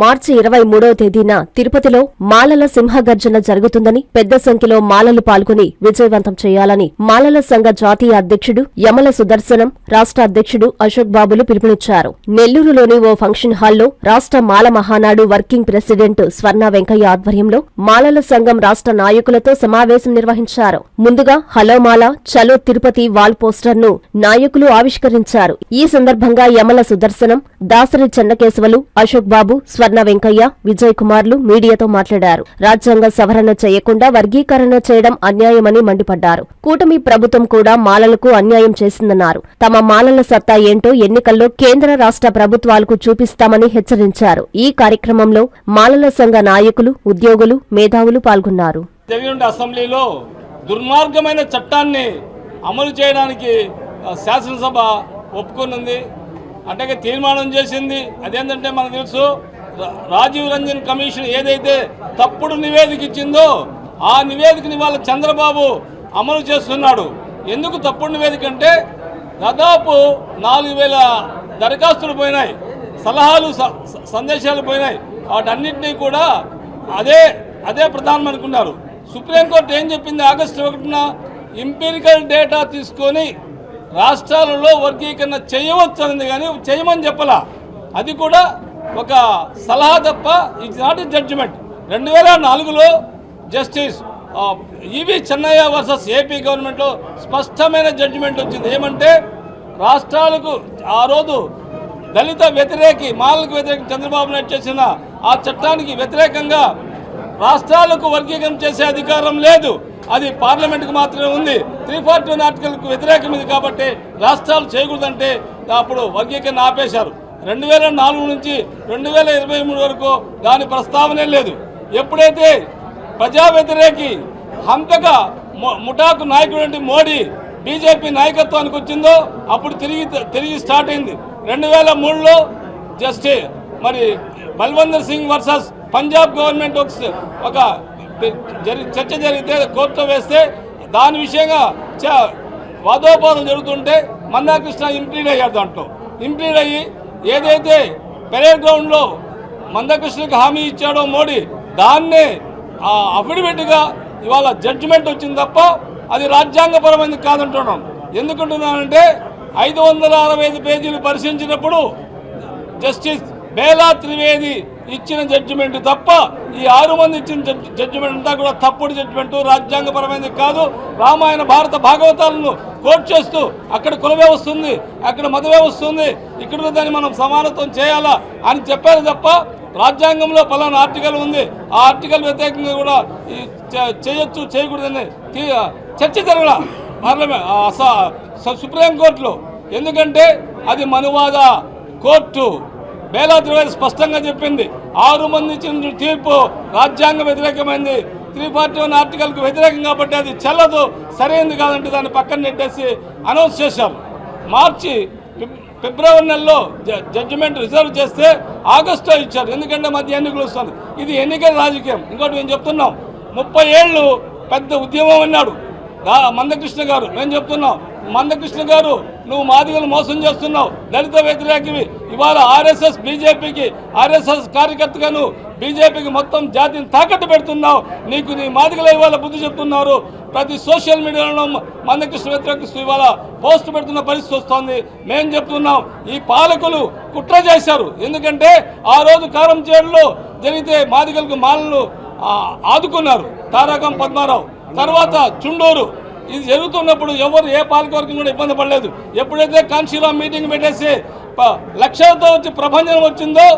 మార్చి ఇరవై మూడవ తేదీన తిరుపతిలో మాలల సింహగర్జన జరుగుతుందని పెద్ద సంఖ్యలో మాలలు పాల్గొని విజయవంతం చేయాలని మాలల సంఘ జాతీయ అధ్యక్షుడు యమల సుదర్శనం రాష్ట్ర అధ్యక్షుడు అశోక్ బాబులు పిలుపునిచ్చారు. నెల్లూరులోని ఓ ఫంక్షన్ హాల్లో రాష్ట్ర మాల మహానాడు వర్కింగ్ ప్రెసిడెంట్ స్వర్ణ వెంకయ్య ఆధ్వర్యంలో మాలల సంఘం రాష్ట్ర నాయకులతో సమావేశం నిర్వహించారు. ముందుగా హలో మాల చలో తిరుపతి వాల్ పోస్టర్ను నాయకులు ఆవిష్కరించారు. ఈ సందర్భంగా యమల సుదర్శనం దాసరి చెన్నకేశవలు అశోక్ బాబు కన్నా వెంకయ్య విజయ్ కుమార్లు మీడియాతో మాట్లాడారు. రాజ్యాంగ సవరణ చేయకుండా వర్గీకరణ చేయడం అన్యాయమని మండిపడ్డారు. కూటమి ప్రభుత్వం కూడా మాలలకు అన్యాయం చేసిందన్నారు. తమ మాలల సత్తా ఏంటో ఎన్నికల్లో కేంద్ర రాష్ట్ర ప్రభుత్వాలకు చూపిస్తామని హెచ్చరించారు. ఈ కార్యక్రమంలో మాలల సంఘ నాయకులు ఉద్యోగులు మేధావులు పాల్గొన్నారు. అసెంబ్లీలో దుర్మార్గమైన చట్టాన్ని అమలు చేయడానికి శాసనసభ ఒప్పుకున్నది అంటే తీర్మానం చేసింది. అదేంటంటే మనకు తెలుసు రాజీవ్ రంజన్ కమిషన్ ఏదైతే తప్పుడు నివేదిక ఇచ్చిందో ఆ నివేదికని వాళ్ళ చంద్రబాబు అమలు చేస్తున్నాడు. ఎందుకు తప్పుడు నివేదిక అంటే దాదాపు నాలుగు వేల దరఖాస్తులు పోయినాయి. సలహాలు స- సందేశాలు పోయినాయి. వాటన్నింటినీ కూడా అదే అదే ప్రధానం అనుకున్నారు. సుప్రీంకోర్టు ఏం చెప్పింది ఆగస్టు ఒకటిన? ఇంపెరికల్ డేటా తీసుకొని రాష్ట్రాలలో వర్గీకరణ చేయవచ్చు అనేది కానీ చేయమని చెప్పలా. అది కూడా ఒక సలహా తప్ప ఇట్స్ నాట్ జడ్జిమెంట్. రెండు వేల నాలుగులో justice E V Chennaiah versus A P గవర్నమెంట్లో స్పష్టమైన జడ్జిమెంట్ వచ్చింది. ఏమంటే రాష్ట్రాలకు ఆ రోజు దళిత వ్యతిరేకి మాలకు వ్యతిరేక చంద్రబాబు నాయుడు చేసిన ఆ చట్టానికి వ్యతిరేకంగా రాష్ట్రాలకు వర్గీకరణ చేసే అధికారం లేదు. అది పార్లమెంట్కి మాత్రమే ఉంది. త్రీ ఫార్టీ వన్ ఆర్టికల్కు వ్యతిరేకం ఇది కాబట్టి రాష్ట్రాలు చేయకూడదంటే అప్పుడు వర్గీకరణ ఆపేశారు. రెండు వేల నాలుగు నుంచి రెండు వేల ఇరవై మూడు వరకు దాని ప్రస్తావనే లేదు. ఎప్పుడైతే ప్రజా వ్యతిరేకి హంతక ము- ముఠాకు నాయకుడు మోడీ బీజేపీ నాయకత్వానికి వచ్చిందో అప్పుడు తిరిగి తిరిగి స్టార్ట్ అయింది. రెండు వేల మూడులో జస్ట్ మరి బల్వందర్ సింగ్ వర్సెస్ పంజాబ్ గవర్నమెంట్ ఒక ఒక జరి చర్చ జరిగితే కోర్టులో వేస్తే దాని విషయంగా చ- వాదోపాదం జరుగుతుంటే మన్నాకృష్ణ ఇంప్లీడ్ అయ్యారు దాంట్లో. ఇంప్లీడ్ అయ్యి ఏదైతే పెరేడ్ గ్రౌండ్లో మందకృష్ణకి హామీ ఇచ్చాడో మోడీ దాన్నే అఫిడవిట్గా ఇవాళ జడ్జిమెంట్ వచ్చింది తప్ప అది రాజ్యాంగపరమైనది కాదంటున్నాం. ఎందుకంటున్నానంటే ఐదు వందల అరవై ఐదు పేజీలు పరిశీలించినప్పుడు జస్టిస్ బేలా త్రివేది ఇచ్చిన జడ్జిమెంట్ తప్ప ఈ ఆరు మంది ఇచ్చిన జడ్జిమెంట్ అంతా కూడా తప్పుడు జడ్జిమెంట్ రాజ్యాంగపరమైనది కాదు. రామాయణ భారత భాగవతాలను కోట్ చేస్తూ అక్కడ కుల వ్యవస్థ ఉంది అక్కడ మత వ్యవస్థ ఉంది ఇక్కడ దాన్ని మనం సమానత్వం చేయాలా అని చెప్పారు తప్ప రాజ్యాంగంలో పలానా ఆర్టికల్ ఉంది. ఆ ఆర్టికల్ వ్యతిరేకంగా కూడా ఈ చే- చేయొచ్చు చేయకూడదని చర్చ జరగల. పార్లమెంట్ స- సుప్రీంకోర్టులో ఎందుకంటే అది మనువాద కోర్టు. బేలా త్రివేది స్పష్టంగా చెప్పింది. ఆరు మంది ఇచ్చిన తీర్పు రాజ్యాంగ వ్యతిరేకమైంది. త్రీ ఫార్టీ వన్ ఆర్టికల్కి వ్యతిరేకం కాబట్టి అది చెల్లదు సరైనది కాదంటే దాన్ని పక్కన నెట్టేసి అనౌన్స్ చేశారు మార్చి ఫిబ్రవరి నెలలో జ- జడ్జిమెంట్ రిజర్వ్ చేస్తే ఆగస్టులో ఇచ్చారు. ఎందుకంటే మధ్య ఎన్నికలు వస్తుంది ఇది ఎన్నికల రాజకీయం. ఇంకోటి మేము చెప్తున్నాం. ముప్పై ఏళ్ళు పెద్ద ఉద్యమం అన్నాడు. మందకృష్ణ గారు. మేము చెప్తున్నాం. మందకృష్ణ గారు నువ్వు మాదిగలు మోసం చేస్తున్నావు. దళిత వ్యతిరేకివి. ఇవాళ ఆర్ఎస్ఎస్ బీజేపీకి ఆర్ఎస్ఎస్ కార్యకర్తగాను బీజేపీకి మొత్తం జాతిని తాకట్టు పెడుతున్నావు. నీకు నీ మాదిగల ఇవాళ బుద్ధి చెప్తున్నారు. ప్రతి సోషల్ మీడియాలో మందకృష్ణ వ్యతిరేకిస్తూ ఇవాళ పోస్ట్ పెడుతున్న పరిస్థితి వస్తోంది. మేము చెప్తున్నాం ఈ పాలకులు కుట్ర చేశారు. ఎందుకంటే ఆ రోజు కారం చేయడంలో జరిగితే మాదిగలకు మాలలు ఆదుకున్నారు. తారకం పద్మారావు. తర్వాత చుండూరు. ఇది జరుగుతున్నప్పుడు ఎవరు ఏ పాలకవర్గం కూడా ఇబ్బంది పడలేదు. ఎప్పుడైతే కాన్షీరామ్ మీటింగ్ పెట్టేసి లక్షలతో వచ్చి ప్రభంజనం వచ్చిందో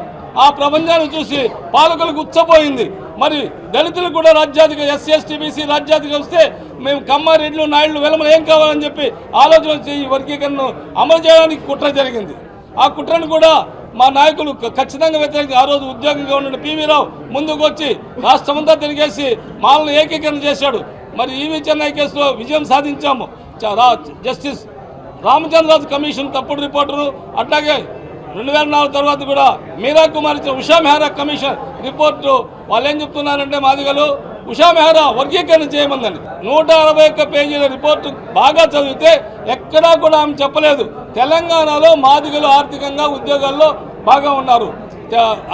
ఆ ప్రభంజాన్ని చూసి పాలకులకు ఉచ్చపోయింది మరి దళితులు కూడా రాజ్యాధిక ఎస్సీ ఎస్టీ బీసీ రాజ్యాధిక వస్తే మేము కమ్మారెడ్లు నాయుళ్ళు వెలమలు ఏం కావాలని చెప్పి ఆలోచన వచ్చి ఈ వర్గీకరణను అమలు చేయడానికి కుట్ర జరిగింది. ఆ కుట్రను కూడా మా నాయకులు ఖచ్చితంగా వ్యతిరేకంగా ఆ రోజు ఉద్యోగంగా ఉన్న పివి రావు ముందుకు వచ్చి రాష్ట్రమంతా తిరిగేసి మాలను ఏకీకరణ చేశాడు. మరి ఈవి చెన్నై కేసులో విజయం సాధించాము. జస్టిస్ రామచంద్రరాజు కమిషన్ తప్పుడు రిపోర్టరు అట్లాగే రెండు వేల నాలుగు తర్వాత కూడా మీరా కుమార్ ఇచ్చిన ఉషా మెహరా కమిషన్ రిపోర్టు వాళ్ళు ఏం చెప్తున్నారంటే మాదిగలు ఉషా మెహరా వర్గీకరణ చేయమందని నూట అరవై ఒక్క పేజీల రిపోర్టు బాగా చదివితే ఎక్కడా కూడా ఆమె చెప్పలేదు. తెలంగాణలో మాదిగలు ఆర్థికంగా ఉద్యోగాల్లో బాగా ఉన్నారు.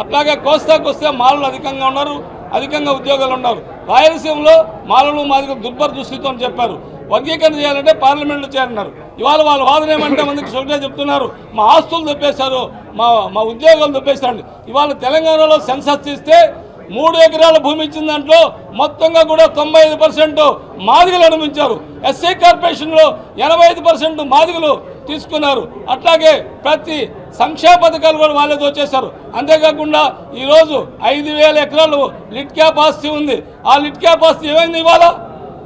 అట్లాగే కోస్తాకొస్తే మాలలు అధికంగా ఉన్నారు అధికంగా ఉద్యోగాలు ఉన్నారు. రాయలసీమలో మాలలు మాదిగ దుర్భర దుస్థితి అని చెప్పారు. వర్గీకరణ చేయాలంటే పార్లమెంట్లో చేరన్నారు ఇవాళ వాళ్ళ వాదన ఏమంటే మందికి సొంత చెప్తున్నారు. మా ఆస్తులు దొప్పేశారు మా మా ఉద్యోగాలు దొప్పేశారు ఇవాళ తెలంగాణలో సెన్సస్ తీస్తే మూడు ఎకరాల భూమి ఇచ్చిన దాంట్లో మొత్తంగా కూడా తొంభై ఐదు పర్సెంట్ మాదిగలు అనుభవించారు. ఎస్సీ కార్పొరేషన్లో ఎనభై ఐదు పర్సెంట్ మాదిగలు తీసుకున్నారు. అట్లాగే ప్రతి సంక్షేమ పథకాలు కూడా వాళ్ళే దోచేశారు. అంతేకాకుండా ఈరోజు ఐదు వేల ఎకరాలు లిట్ క్యాప్ ఆస్తి ఉంది. ఆ లిట్ క్యాప్ ఆస్తి ఏమైంది ఇవాళ?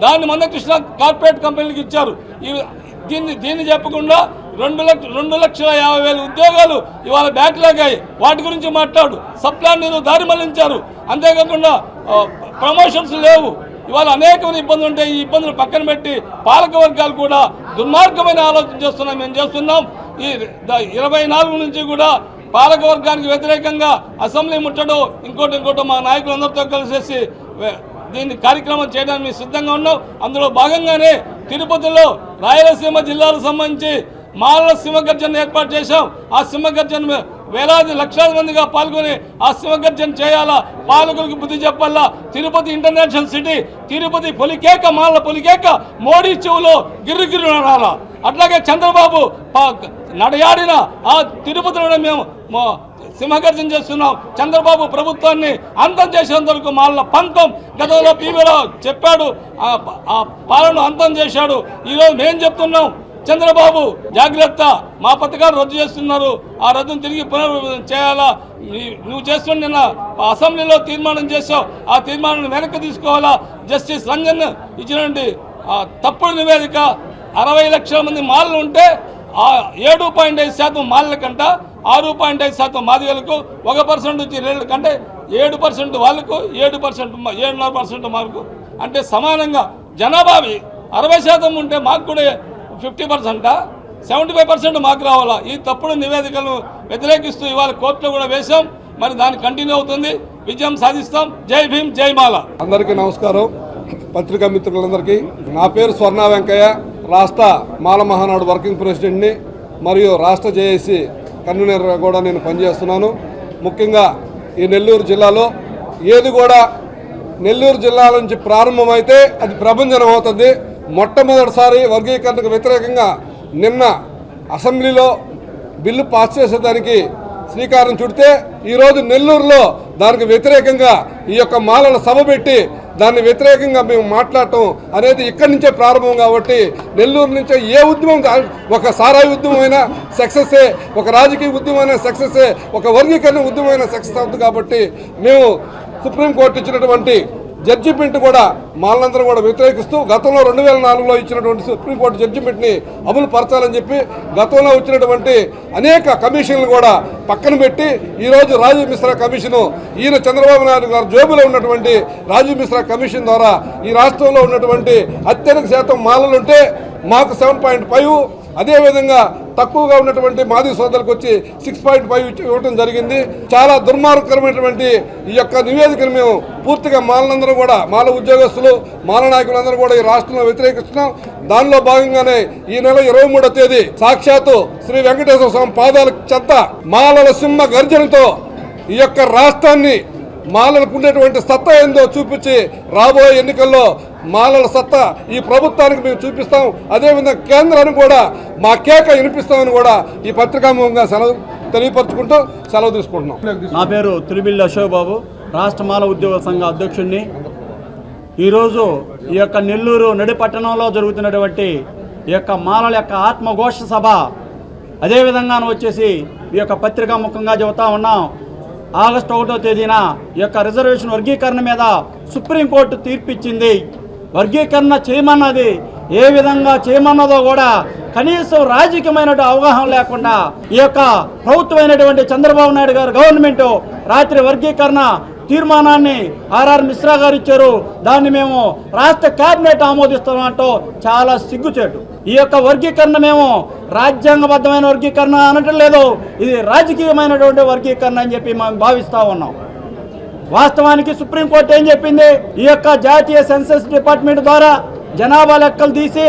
దాన్ని మందకృష్ణ కార్పొరేట్ కంపెనీలకు ఇచ్చారు. దీన్ని దీన్ని చెప్పకుండా రెండు లక్ష రెండు లక్షల యాభై వేల ఉద్యోగాలు ఇవాళ బ్యాక్లాగ్ అయ్యి వాటి గురించి మాట్లాడు. సప్లాన్ నీరు దారి మళ్ళించారు. అంతేకాకుండా ప్రమోషన్స్ లేవు. ఇవాళ అనేకమైన ఇబ్బందులు ఉంటాయి ఈ ఇబ్బందులు పక్కన పెట్టి పాలక వర్గాలు కూడా దుర్మార్గమైన ఆలోచన చేస్తున్నాం మేము చేస్తున్నాం. ఈ ఇరవై నాలుగు నుంచి కూడా పాలక వర్గానికి వ్యతిరేకంగా అసెంబ్లీ ముట్టడం ఇంకోటి ఇంకోటి మా నాయకులందరితో కలిసేసి దీన్ని కార్యక్రమం చేయడానికి మేము సిద్ధంగా ఉన్నాం. అందులో భాగంగానే తిరుపతిలో రాయలసీమ జిల్లాలకు సంబంధించి మాల సింహగర్జన ఏర్పాటు చేశాం. ఆ సింహగర్జన వేలాది లక్షల మందిగా పాల్గొని ఆ సింహగర్జన చేయాలా? పాలకులకు బుద్ధి చెప్పాలా? తిరుపతి ఇంటర్నేషనల్ సిటీ తిరుపతి పొలికేక మాల పొలికేక మోడీ చెవులో గిర్రుగిర్రు గిర్రు నడాలా అట్లాగే చంద్రబాబు నడయాడిన ఆ తిరుపతిలో మేము సింహగర్జన చేస్తున్నాం. చంద్రబాబు ప్రభుత్వాన్ని అంతం చేసేంత వరకు మాల పంతం గతంలో పీవీలో చెప్పాడు. ఆ పాలన అంతం చేశాడు. ఈరోజు మేము చెప్తున్నాం. చంద్రబాబు జాగ్రత్త. మా పథకాలు రద్దు చేస్తున్నారు. ఆ రద్దును తిరిగి పునర్ చేయాలా? నువ్వు చేస్తున్న నిన్న అసెంబ్లీలో తీర్మానం చేసావు ఆ తీర్మానాన్ని వెనక్కి తీసుకోవాలా? జస్టిస్ రంజన్ ఇచ్చినటువంటి ఆ తప్పుడు నివేదిక అరవై లక్షల మంది మాలలు ఉంటే ఆ ఏడు పాయింట్ ఐదు శాతం మాలల కంట ఆరు పాయింట్ ఐదు శాతం మాదిగలకు ఒక పర్సెంట్ నుంచి రెండు కంటే ఏడు పర్సెంట్ వాళ్ళకు ఏడు పర్సెంట్ ఏడున్నర పర్సెంట్ మాకు అంటే సమానంగా జనాభా అరవై శాతం ఉంటే మాకు కూడా ఫిఫ్టీ పర్సెంటా? సెవెంటీ ఫైవ్ పర్సెంట్ మాకు రావాలా? ఈ తప్పుడు నివేదికలను వ్యతిరేకిస్తూ ఇవాళ కోర్టులో కూడా వేశాం. మరి దాన్ని కంటిన్యూ అవుతుంది. విజయం సాధిస్తాం. జై భీమ్ జై మాల. అందరికీ నమస్కారం. పత్రికా మిత్రులందరికీ నా పేరు స్వర్ణ వెంకయ్య. రాష్ట్ర మాల మహానాడు వర్కింగ్ ప్రెసిడెంట్ని మరియు రాష్ట్ర జేఏసీ కన్వీనర్గా కూడా నేను పనిచేస్తున్నాను. ముఖ్యంగా ఈ నెల్లూరు జిల్లాలో ఏది కూడా నెల్లూరు జిల్లా నుంచి ప్రారంభమైతే అది ప్రభంజనం అవుతుంది. మొట్టమొదటిసారి వర్గీకరణకు వ్యతిరేకంగా నిన్న అసెంబ్లీలో బిల్లు పాస్ చేసేదానికి శ్రీకారం చుడితే ఈరోజు నెల్లూరులో దానికి వ్యతిరేకంగా ఈ యొక్క మాలల సభ పెట్టి దాన్ని వ్యతిరేకంగా మేము మాట్లాడటం అనేది ఇక్కడి నుంచే ప్రారంభం కాబట్టి నెల్లూరు నుంచే ఏ ఉద్యమం ఒక సారాయి ఉద్యమం సక్సెసే సక్సెస్సే ఒక రాజకీయ ఉద్యమం సక్సెస్సే ఒక వర్గీకరణ ఉద్యమం సక్సెస్ అవుతుంది కాబట్టి మేము సుప్రీంకోర్టు ఇచ్చినటువంటి జడ్జిమెంట్ కూడా మాలందరం కూడా వ్యతిరేకిస్తూ గతంలో రెండు వేల నాలుగులో ఇచ్చినటువంటి సుప్రీంకోర్టు జడ్జిమెంట్ని అమలు పరచాలని చెప్పి గతంలో వచ్చినటువంటి అనేక కమిషన్లు కూడా పక్కన పెట్టి ఈరోజు రాజీవ్ మిశ్రా కమిషను ఈయన చంద్రబాబు నాయుడు గారు జోబులో ఉన్నటువంటి రాజీవ్ మిశ్రా కమిషన్ ద్వారా ఈ రాష్ట్రంలో ఉన్నటువంటి అత్యధిక శాతం మాలలుంటే మాకు సెవెన్ పాయింట్ ఫైవ్ అదేవిధంగా తక్కువగా ఉన్నటువంటి మాది సోదరులకు వచ్చి సిక్స్ పాయింట్ ఫైవ్ ఇవ్వడం జరిగింది. చాలా దుర్మార్గకరమైనటువంటి ఈ యొక్క నివేదికను మేము పూర్తిగా మాలనందరూ కూడా మాల ఉద్యోగస్తులు మాల నాయకులందరూ కూడా ఈ రాష్ట్రంలో వ్యతిరేకిస్తున్నాం. దానిలో భాగంగానే ఈ నెల ఇరవై మూడో తేదీ సాక్షాత్తు శ్రీ వెంకటేశ్వర స్వామి పాదాల చెత్త మాలల సింహ గర్జనతో ఈ యొక్క రాష్ట్రాన్ని మాలలకు ఉండేటువంటి సత్తా ఏందో చూపించి రాబోయే ఎన్నికల్లో మాలల సత్తా ఈ ప్రభుత్వానికి మేము చూపిస్తాం. అదేవిధంగా కేంద్రానికి కూడా మా కేక వినిపిస్తామని కూడా ఈ పత్రికాముఖంగా సెలవు తెలియపరచుకుంటూ సెలవు తీసుకుంటున్నాం. నా పేరు తిరుమిల్లి అశోక్ బాబు రాష్ట్ర మాల ఉద్యోగ సంఘ అధ్యక్షుడిని ఈరోజు ఈ యొక్క నెల్లూరు నడి పట్టణంలో జరుగుతున్నటువంటి ఈ యొక్క మాలల యొక్క ఆత్మఘోష సభ. అదేవిధంగా వచ్చేసి ఈ యొక్క పత్రికా ముఖంగా చెబుతా ఉన్నాం. ఆగస్టు ఒకటో తేదీన ఈ యొక్క రిజర్వేషన్ వర్గీకరణ మీద సుప్రీంకోర్టు తీర్పిచ్చింది. వర్గీకరణ చేయమన్నది ఏ విధంగా చేయమన్నదో కూడా కనీసం రాజకీయమైన అవగాహన లేకుండా ఈ యొక్క ప్రభుత్వమైనటువంటి చంద్రబాబు నాయుడు గారు గవర్నమెంట్ రాత్రి వర్గీకరణ తీర్మానాన్ని ఆర్ఆర్ మిశ్రా గారు ఇచ్చారు. దాన్ని మేము రాష్ట్ర కేబినెట్ ఆమోదిస్తామంటూ చాలా సిగ్గుచేటు. ఈ యొక్క వర్గీకరణ మేము రాజ్యాంగబద్ధమైన వర్గీకరణ అనటం లేదు. ఇది రాజకీయమైనటువంటి వర్గీకరణ అని చెప్పి మేము భావిస్తూ ఉన్నాం. వాస్తవానికి సుప్రీంకోర్టు ఏం చెప్పింది? ఈ యొక్క జాతీయ సెన్సస్ డిపార్ట్మెంట్ ద్వారా జనాభా లెక్కలు తీసి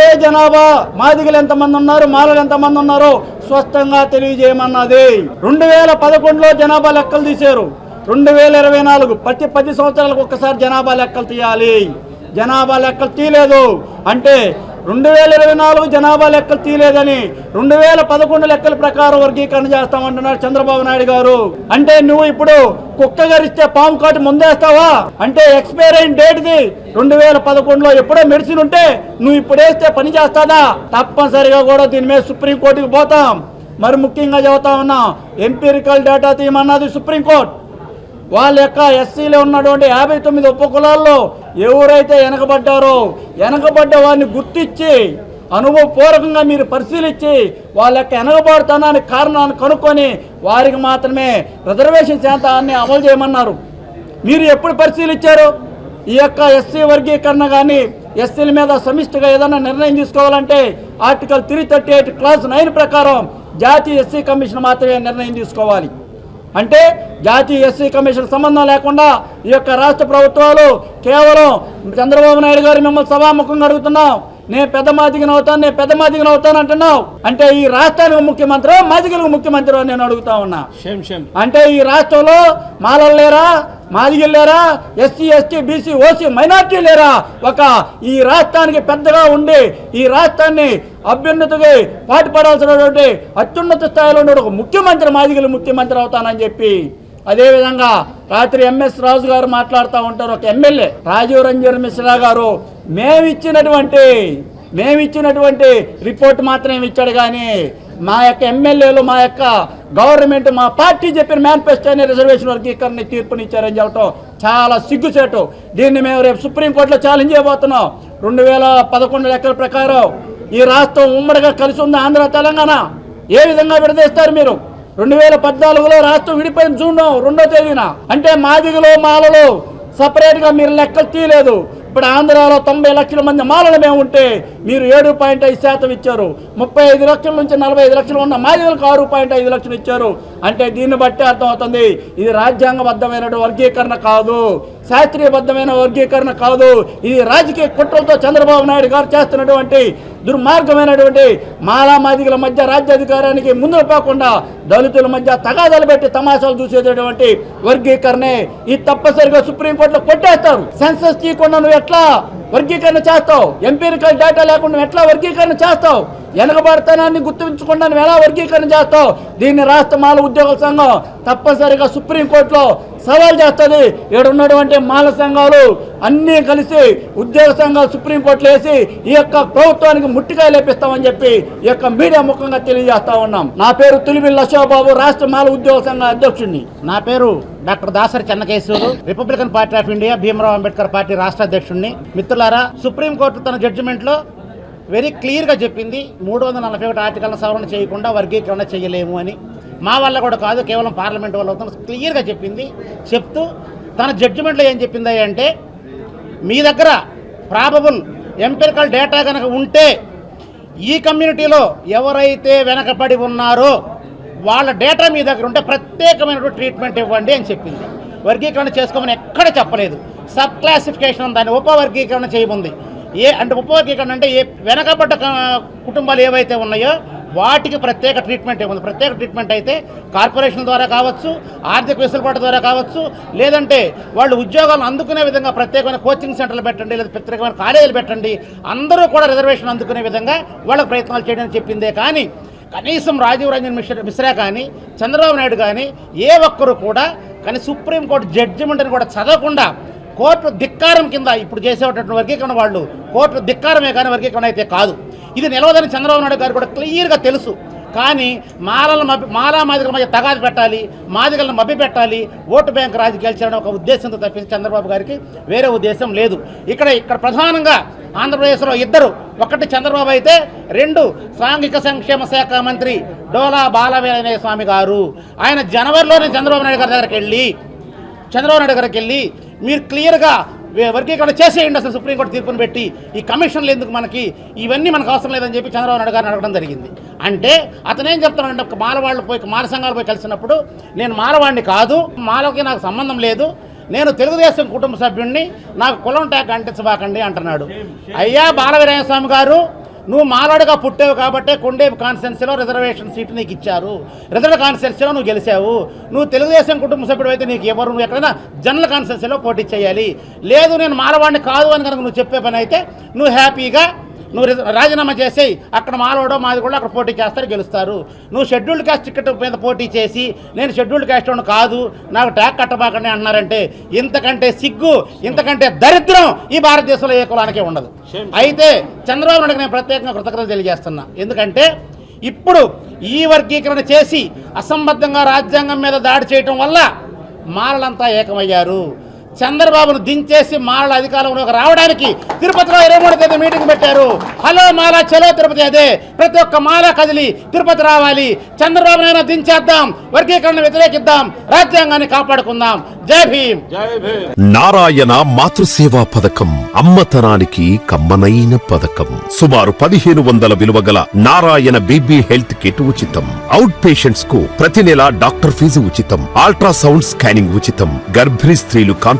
ఏ జనాభా మాదిగలు ఎంతమంది ఉన్నారు మాలలు ఎంతమంది ఉన్నారో స్పష్టంగా తెలియజేయమన్నది. రెండు వేల పదకొండులో జనాభా లెక్కలు తీశారు. రెండు వేల ఇరవై నాలుగు ప్రతి పది సంవత్సరాలకు ఒక్కసారి జనాభా లెక్కలు తీయాలి. జనాభా లెక్కలు తీయలేదు. అంటే రెండు వేల ఇరవై నాలుగు జనాభా లెక్కలు తీయలేదని రెండు వేల పదకొండు లెక్కల ప్రకారం వర్గీకరణ చేస్తామంటున్నారు చంద్రబాబు నాయుడు గారు. అంటే నువ్వు ఇప్పుడు కుక్క గరిస్తే పాము కాటు ముందేస్తావా? అంటే ఎక్స్పైర్ అయిన డేట్ది రెండు వేల పదకొండులో ఎప్పుడో మెడిసిన్ ఉంటే నువ్వు ఇప్పుడు వేస్తే పని చేస్తాదా? తప్పనిసరిగా కూడా దీని మీద సుప్రీంకోర్టుకి పోతాం. మరి ముఖ్యంగా చెబుతా ఉన్నాం ఎంపీరికల్ డేటా తీయమన్నది సుప్రీంకోర్టు. వాళ్ళ యొక్క ఎస్సీలో ఉన్నటువంటి యాభై తొమ్మిది ఉపకులాల్లో ఎవరైతే వెనకబడ్డారో వెనకబడ్డ వారిని గుర్తించి అనుభవపూర్వకంగా మీరు పరిశీలించి వాళ్ళ యొక్క వెనకబడుతనానికి కారణాన్ని కనుక్కొని వారికి మాత్రమే రిజర్వేషన్ శాతాన్ని అమలు చేయమన్నారు. మీరు ఎప్పుడు పరిశీలించారు? ఈ యొక్క ఎస్సీ వర్గీకరణ కానీ ఎస్సీల మీద సమిష్టిగా ఏదైనా నిర్ణయం తీసుకోవాలంటే article three thirty eight clause nine ప్రకారం జాతీయ ఎస్సీ కమిషన్ మాత్రమే నిర్ణయం తీసుకోవాలి. అంటే జాతీయ ఎస్సీ కమిషన్ సంబంధం లేకుండా ఈ యొక్క రాష్ట్ర ప్రభుత్వాలు కేవలం చంద్రబాబు నాయుడు గారు మిమ్మల్ని సభాముఖంగా అడుగుతున్నాం. నేను పెద్ద మాదిగన అవుతాను నేను పెద్ద మాదిగన అవుతాను అంటున్నావు. అంటే ఈ రాష్ట్రానికి ముఖ్యమంత్రి మాదిగలకు ముఖ్యమంత్రి నేను అడుగుతా ఉన్నా. అంటే ఈ రాష్ట్రంలో మాలలు లేరా మాదిగలు లేరా SC ST BC OC minority లేరా? ఒక ఈ రాష్ట్రానికి పెద్దగా ఉండి ఈ రాష్ట్రాన్ని అభ్యున్నతికి పాటుపడాల్సినటువంటి అత్యున్నత స్థాయిలో ఉన్న ఒక ముఖ్యమంత్రి మాదిగలు ముఖ్యమంత్రి అవుతానని చెప్పి అదేవిధంగా రాత్రి ఎంఎస్ రాజు గారు మాట్లాడుతూ ఉంటారు. ఒక ఎమ్మెల్యే రాజీవ్ రంజన్ మిశ్రా గారు మేమిచ్చినటువంటి మేమిచ్చినటువంటి రిపోర్ట్ మాత్రమే ఇచ్చాడు కానీ మా యొక్క ఎమ్మెల్యేలు మా యొక్క గవర్నమెంట్ మా పార్టీ చెప్పిన మేనిఫెస్టో అనే రిజర్వేషన్ వర్గీకరణ తీర్పునిచ్చారని చెప్పడం చాలా సిగ్గుచేటు. దీన్ని మేము రేపు సుప్రీంకోర్టులో ఛాలెంజ్ చేయబోతున్నాం. రెండు వేల పదకొండు లెక్కల ప్రకారం ఈ రాష్ట్రం ఉమ్మడిగా కలిసి ఉంది ఆంధ్ర తెలంగాణ? ఏ విధంగా విడదీస్తారు మీరు? రెండు వేల పద్నాలుగులో రాష్ట్రం విడిపోయిన జూన్ రెండో తేదీన. అంటే మాదిగలో మాలలో సపరేట్గా మీరు లెక్కలు తీయలేదు. ఇప్పుడు ఆంధ్రాలో తొంభై లక్షల మంది మాలలు మేము ఉంటే మీరు ఏడు పాయింట్ ఐదు శాతం ఇచ్చారు. ముప్పై ఐదు లక్షల నుంచి నలభై ఐదు లక్షలు ఉన్న మాదిగలకు ఆరు పాయింట్ ఐదు లక్షలు ఇచ్చారు. అంటే దీన్ని బట్టి అర్థమవుతుంది. ఇది రాజ్యాంగబద్ధమైన వర్గీకరణ కాదు. శాస్త్రీయబద్ధమైన వర్గీకరణ కాదు. ఇది రాజకీయ కుట్రలతో చంద్రబాబు నాయుడు గారు చేస్తున్నటువంటి దుర్మార్గమైనటువంటి మాలామాదిగల మధ్య రాజ్యాధికారానికి ముందు పోకుండా దళితుల మధ్య తగాదాలు పెట్టి తమాషాలు చూసేటటువంటి వర్గీకరణే ఇది తప్పనిసరిగా సుప్రీంకోర్టులో కొట్టేస్తారు. సెన్సస్ తీయకుండా నువ్వు ఎట్లా వర్గీకరణ చేస్తావు? ఎంపీరికల్ డేటా లేకుండా ఎట్లా వర్గీకరణ చేస్తావు? వెనకబడతనాన్ని గుర్తించకుండా నువ్వు ఎలా వర్గీకరణ చేస్తావు? దీన్ని రాష్ట్ర మాల ఉద్యోగుల సంఘం తప్పనిసరిగా సుప్రీంకోర్టులో సవాల్ చేస్తుంది. ఇక్కడ ఉన్నటువంటి మాల సంఘాలు అన్నీ కలిసి ఉద్యోగ సంఘాలు సుప్రీంకోర్టులో వేసి ఈ యొక్క ప్రభుత్వానికి ముట్టికాయ లేపిస్తామని చెప్పి ఈ యొక్క మీడియా ముఖంగా తెలియజేస్తా ఉన్నాం. నా పేరు తులిమిల్ అశోబాబు రాష్ట్ర మాల ఉద్యోగ సంఘ అధ్యక్షుడిని. నా పేరు doctor Dasari Chennakeshwaru republican party of India Bhimrao Ambedkar party రాష్ట్ర అధ్యక్షుడిని. మిత్రులారా సుప్రీంకోర్టు తన జడ్జిమెంట్లో వెరీ క్లియర్గా చెప్పింది మూడు వందల నలభై ఒకటి ఆర్టికల్ను సవరణ చేయకుండా వర్గీకరణ చేయలేము అని. మా వల్ల కూడా కాదు కేవలం పార్లమెంట్ వల్ల క్లియర్గా చెప్పింది. చెప్తూ తన జడ్జిమెంట్లో ఏం చెప్పింది అంటే మీ దగ్గర ప్రాబబుల్ ఎంపెరికల్ డేటా కనుక ఉంటే ఈ కమ్యూనిటీలో ఎవరైతే వెనకబడి ఉన్నారో వాళ్ళ డేటా మీ దగ్గర ఉంటే ప్రత్యేకమైనటువంటి ట్రీట్మెంట్ ఇవ్వండి అని చెప్పింది. వర్గీకరణ చేసుకోమని ఎక్కడ చెప్పలేదు. సబ్ క్లాసిఫికేషన్ దాన్ని ఉపవర్గీకరణ చేయముంది. ఏ అంటే ఉపవర్గీకరణ అంటే ఏ వెనకబడ్డ కుటుంబాలు ఏవైతే ఉన్నాయో వాటికి ప్రత్యేక ట్రీట్మెంట్ ఏముంది? ప్రత్యేక ట్రీట్మెంట్ అయితే కార్పొరేషన్ ద్వారా కావచ్చు ఆర్థిక వెసులుబాటు ద్వారా కావచ్చు లేదంటే వాళ్ళు ఉద్యోగాలు అందుకునే విధంగా ప్రత్యేకమైన కోచింగ్ సెంటర్లు పెట్టండి లేదా ప్రత్యేకమైన కాలేజీలు పెట్టండి అందరూ కూడా రిజర్వేషన్ అందుకునే విధంగా వాళ్ళకి ప్రయత్నాలు చేయడానికి చెప్పిందే కానీ కనీసం రాజీవ్ రంజన్ మిశ్రా మిశ్రా కానీ చంద్రబాబు నాయుడు కానీ ఏ ఒక్కరు కూడా కానీ సుప్రీంకోర్టు జడ్జిమెంట్ని కూడా చదవకుండా కోర్టు ధిక్కారం కింద ఇప్పుడు చేసేటటువంటి వర్గీకరణ వాళ్ళు కోర్టు ధిక్కారమే కానీ వర్గీకరణ అయితే కాదు. ఇది నిలవదని చంద్రబాబు నాయుడు గారు కూడా క్లియర్గా తెలుసు. కానీ మాలల మభ్య మాలా మాదిగల మధ్య తగాదు పెట్టాలి మాదిగలను మభ్య పెట్టాలి ఓటు బ్యాంక్ రాజకీయాలు చేయడం ఒక ఉద్దేశంతో తప్పించి చంద్రబాబు గారికి వేరే ఉద్దేశం లేదు. ఇక్కడ ఇక్కడ ప్రధానంగా ఆంధ్రప్రదేశ్లో ఇద్దరు ఒకటి చంద్రబాబు అయితే రెండు సాంఘిక సంక్షేమ శాఖ మంత్రి డోలా బాలవీరయ్య స్వామి గారు. ఆయన జనవరిలోనే చంద్రబాబు నాయుడు గారి దగ్గరికి వెళ్ళి చంద్రబాబు నాయుడు గారికి వెళ్ళి మీరు క్లియర్గా వే- వర్గీకరణ చేసేయండి అసలు సుప్రీంకోర్టు తీర్పును పెట్టి. ఈ కమిషన్లు ఎందుకు మనకి? ఇవన్నీ మనకు అవసరం లేదని చెప్పి చంద్రబాబు నాయుడు గారిని అడగడం జరిగింది. అంటే అతను ఏం చెప్తున్నాడంటే ఒక మాలవాళ్ళు పోయి మాల సంఘాలు పోయి కలిసినప్పుడు నేను మాలవాడిని కాదు మాలకి నాకు సంబంధం లేదు నేను తెలుగుదేశం కుటుంబ సభ్యుడిని నాకు కులం ట్యాక్ అంటించబాకండి అంటున్నాడు. అయ్యా బాలవీరాయస్వామి గారు నువ్వు మాలాడుగా పుట్టావు కాబట్టే కొండేపు కాన్స్టిట్యున్సీలో రిజర్వేషన్ సీటు నీకు ఇచ్చారు. రిజర్వ్ కాన్స్టిట్యున్సీలో నువ్వు గెలిచావు. నువ్వు తెలుగుదేశం కుటుంబ సభ్యుడు అయితే నీకు ఎవరు? నువ్వు ఎక్కడైనా జనరల్ కాన్స్టిట్యున్సీలో పోటీ చేయాలి. లేదు నేను మాలవాడిని కాదు అని కనుక నువ్వు చెప్పే పని అయితే నువ్వు హ్యాపీగా నువ్వు రిజ- రాజీనామా చేసేయి అక్కడ మాలోడో మాది కూడా అక్కడ పోటీ చేస్తారు గెలుస్తారు. నువ్వు షెడ్యూల్డ్ క్యాస్ట్ టికెట్ మీద పోటీ చేసి నేను షెడ్యూల్డ్ క్యాస్ట్ వాడిని కాదు నాకు ట్యాగ్ కట్టబాకండి అన్నారంటే ఇంతకంటే సిగ్గు ఇంతకంటే దరిద్రం ఈ భారతదేశంలో ఏ కులానికే ఉండదు. అయితే చంద్రబాబు నాయుడుకి నేను ప్రత్యేకంగా కృతజ్ఞతలు తెలియజేస్తున్నా. ఎందుకంటే ఇప్పుడు ఈ వర్గీకరణ చేసి అసంబద్ధంగా రాజ్యాంగం మీద దాడి చేయటం వల్ల మాలలంతా ఏకమయ్యారు. చంద్రబాబును దించేసి మాలల అధికారంలోకి రావడానికి తిరుపతిలో ఇరవై మూడు తేదీ మీటింగ్ పెట్టారు. హలో మాల చలో తిరుపతి అదే. ప్రతి ఒక్క మాల కదిలి తిరుపతి రావాలి. చంద్రబాబునైనా దించేద్దాం. వర్గీకరణ వ్యతిరేకిద్దాం. రాజ్యాంగాన్ని కాపాడుకుందాం. జై భీమ్. జై భీమ్. నారాయణ మాతృసేవా పథకం అమ్మతనానికి కమ్మనైన పథకం. సుమారు పదిహేను వందల విలువ గల నారాయణ బేబీ హెల్త్ కిట్ ఉచితం. అవుట్ పేషెంట్స్కు ప్రతి నెల డాక్టర్ ఫీజు ఉచితం. అల్ట్రాసౌండ్ స్కానింగ్ ఉచితం. గర్భిణీ స్త్రీలు